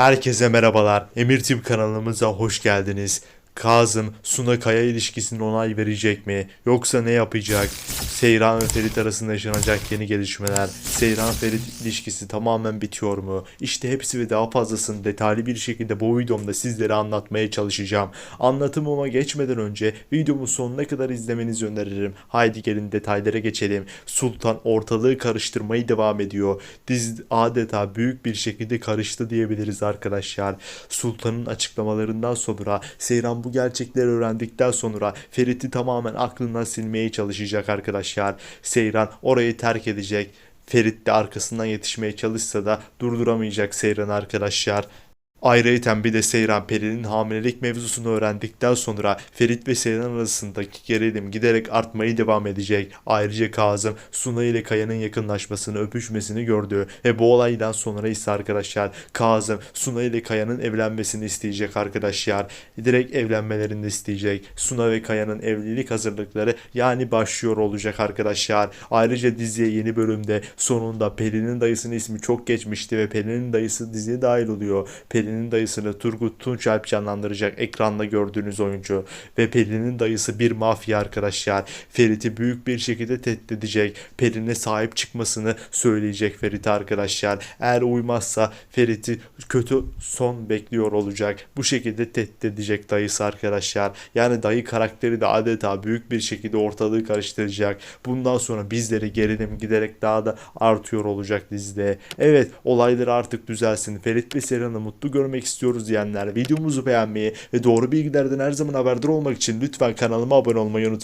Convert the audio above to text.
Herkese merhabalar. Emir TV kanalımıza hoş geldiniz. Kazım, Suna Kaya ilişkisine onay verecek mi? Yoksa ne yapacak? Seyran ve Ferit arasında yaşanacak yeni gelişmeler. Seyran Ferit ilişkisi tamamen bitiyor mu? İşte hepsi ve daha fazlasını detaylı bir şekilde bu videomda sizlere anlatmaya çalışacağım. Anlatımıma geçmeden önce videomu sonuna kadar izlemenizi öneririm. Haydi gelin detaylara geçelim. Sultan ortalığı karıştırmayı devam ediyor. Dizi adeta büyük bir şekilde karıştı diyebiliriz arkadaşlar. Sultan'ın açıklamalarından sonra Seyran bu gerçekleri öğrendikten sonra Ferit'i tamamen aklından silmeye çalışacak arkadaşlar. Seyran orayı terk edecek. Ferit de arkasından yetişmeye çalışsa da durduramayacak Seyran arkadaşlar. Ayrıca bir de Seyran Peri'nin hamilelik mevzusunu öğrendikten sonra Ferit ve Seyran arasındaki gerilim giderek artmayı devam edecek. Ayrıca Kazım Suna ile Kaya'nın yakınlaşmasını, öpüşmesini gördü ve bu olaydan sonra ise arkadaşlar Kazım Suna ile Kaya'nın evlenmesini isteyecek arkadaşlar. Direkt evlenmelerini isteyecek. Suna ve Kaya'nın evlilik hazırlıkları yani başlıyor olacak arkadaşlar. Ayrıca diziye yeni bölümde sonunda Peri'nin dayısının ismi çok geçmişti ve Peri'nin dayısı diziye dahil oluyor. Peri'nin dayısını Turgut Tunçalp canlandıracak ekranda gördüğünüz oyuncu ve Peri'nin dayısı bir mafya arkadaşlar. Ferit'i büyük bir şekilde tehdit edecek. Peri'ne sahip çıkmasını söyleyecek Ferit'e arkadaşlar. Eğer uymazsa Ferit'i kötü son bekliyor olacak. Bu şekilde tehdit edecek dayısı arkadaşlar. Yani dayı karakteri de adeta büyük bir şekilde ortalığı karıştıracak. Bundan sonra bizleri gerilim giderek daha da artıyor olacak dizide. Evet olaylar artık düzelsin. Ferit ve Serhan'ı mutlu görmek istiyoruz diyenler videomuzu beğenmeyi ve doğru bilgilerden her zaman haberdar olmak için lütfen kanalıma abone olmayı unutmayın.